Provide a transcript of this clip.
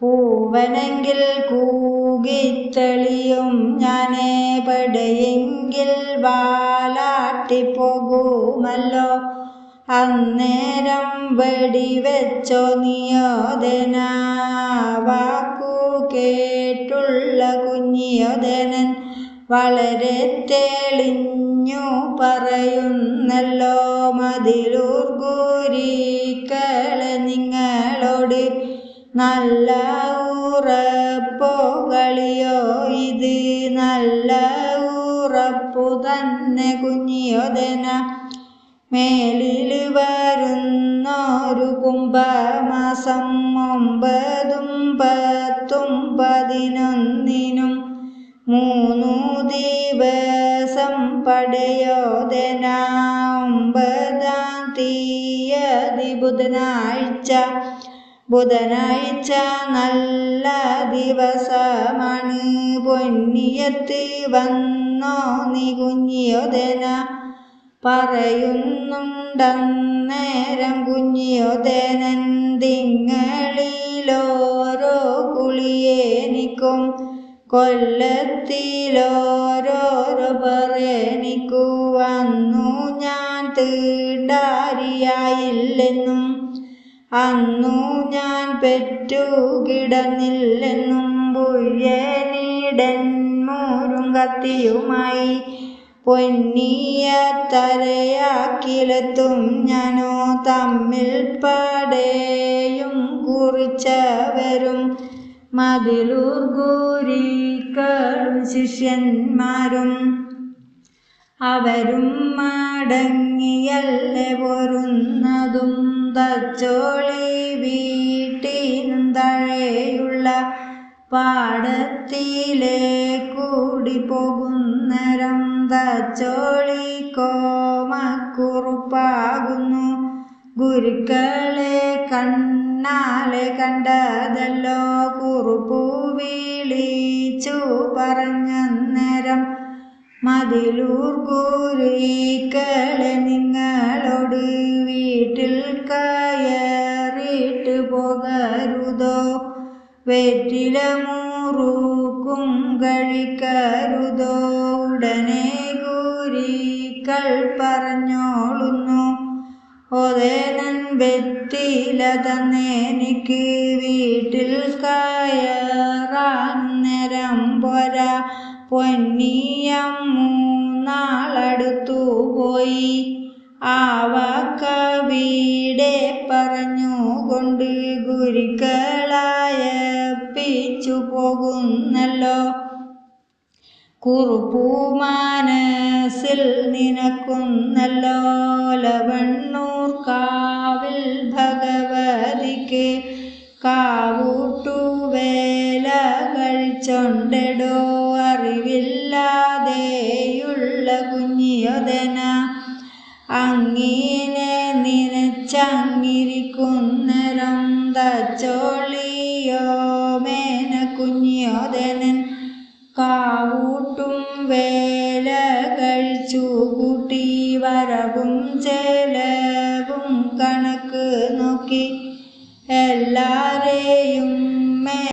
പൂവനെങ്കിൽ കൂകിത്തെളിയും ഞാനേ പടയെങ്കിൽ വാലാട്ടിപ്പോകുമല്ലോ. അന്നേരം വെടിവെച്ചോ നിയോധന വാക്കു കേട്ടുള്ള കുഞ്ഞിയോധനൻ വളരെ തെളിഞ്ഞു പറയുന്നല്ലോ മതിലൂർ ഗുരിക്കളെ നിങ്ങളോട് നല്ല ഉറപ്പുകളിയോ ഇത് നല്ല ഉറപ്പു തന്നെ കുഞ്ഞിയോധന മേലിൽ വരുന്നൊരു കുംഭമാസം ഒമ്പതും പത്തും പതിനൊന്നിനും മൂന്നു ദിവസം പടയോധന ഒമ്പതാം തീയതി ബുധനാഴ്ച ബുധനാഴ്ച നല്ല ദിവസമാണ്. പൊന്നിയത്ത് വന്നോ നീ കുഞ്ഞിയോദന പറയുന്നുണ്ടന്നേരം കുഞ്ഞിയോദനൻ തിങ്ങളിലോരോ കുളിയേനിക്കും കൊല്ലത്തിലോരോരോ പറയണിക്കു വന്നു ഞാൻ തീണ്ടാരിയായില്ലെന്നും അന്നു ഞാൻ പെറ്റു കിടന്നില്ലെന്നും പുയ്യനിടൻ മൂരും കത്തിയുമായി പൊന്നിയ തലയാക്കിലെത്തും ഞാനോ തമ്മിൽ പടയും കുറിച്ചവരും മതിലൂർ ഗൂരിക്കളും ശിഷ്യന്മാരും. അവരും മടങ്ങിയല്ലേ പൊരുന്നതും. തച്ചോളി വീട്ടിനും തഴയുള്ള പാടത്തിലെ കൂടി പോകുന്നരം തച്ചോളി കോമക്കുറുപ്പാകുന്നു. ഗുരുക്കളെ കണ്ണാലെ കണ്ടതല്ലോ. കുറുപ്പു വിളിച്ചു പറഞ്ഞന്നേരം മതിലൂർ ഗുരുക്കളെ നിങ്ങളോട് വീട്ടിൽ കയറിട്ട് പോകരുതോ? വെറ്റില മുറുക്കും കഴിക്കരുതോ? ഉടനെ കൂരീക്കൾ പറഞ്ഞോളുന്നു. ഒതേനൻ വെറ്റില തന്നെനിക്ക് വീട്ടിൽ കയറാൻ നേരം പോരാ. പൊന്നിയം മൂന്നാളടുത്തു പോയി ആവാക്കവിടെ പറഞ്ഞുകൊണ്ട് ഗുരുക്കളായ പിച്ചു പോകുന്നല്ലോ കുറുപ്പു നിനക്കുന്നല്ലോ. ലവണ്ണൂർ കാവിൽ ഭഗവതിക്ക് കാവൂട്ടു വേല കഴിച്ചൊണ്ടെടോ അറിവില്ലാതെയുള്ള കുഞ്ഞിയൊതന. അങ്ങീനെ നിനച്ചങ്ങിരിക്കുന്നരം തച്ചോളിയോ മേന കുഞ്ഞിയോധനൻ കാവൂട്ടും വേല കഴിച്ചു കൂട്ടി വരവും ചെലവും കണക്ക് നോക്കി എല്ലാരെയും